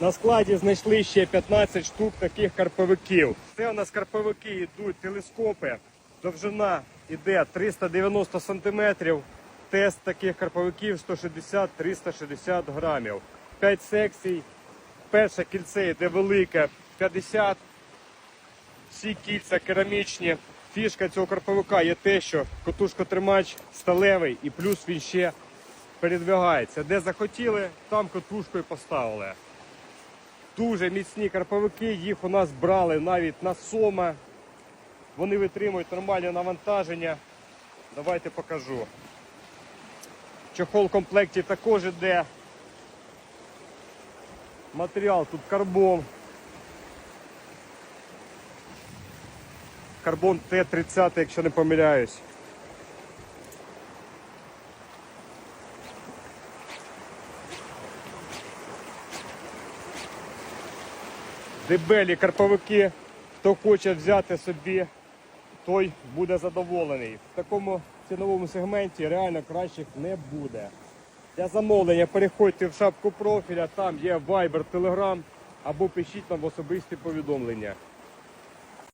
На складі знайшли ще 15 штук таких карповиків. Це у нас карповики йдуть телескопи. Довжина йде 390 см. Тест таких карповиків 160-360 грамів. 5 секцій. Перше кільце йде велике 50. Всі кільця керамічні. Фішка цього карповика є те, що котушкотримач сталевий і плюс він ще передвигається. Де захотіли, там котушку і поставили. Дуже міцні карповики, їх у нас брали навіть на сома. Вони витримують нормальне навантаження. Давайте покажу. Чохол в комплекті також іде. Матеріал тут карбон. Карбон Т-30, якщо не помиляюсь. Дебелі карповики. Хто хоче взяти собі, той буде задоволений. В такому ціновому сегменті реально кращих не буде. Для замовлення переходьте в шапку профіля, там є Viber, Telegram або пишіть нам особисті повідомлення.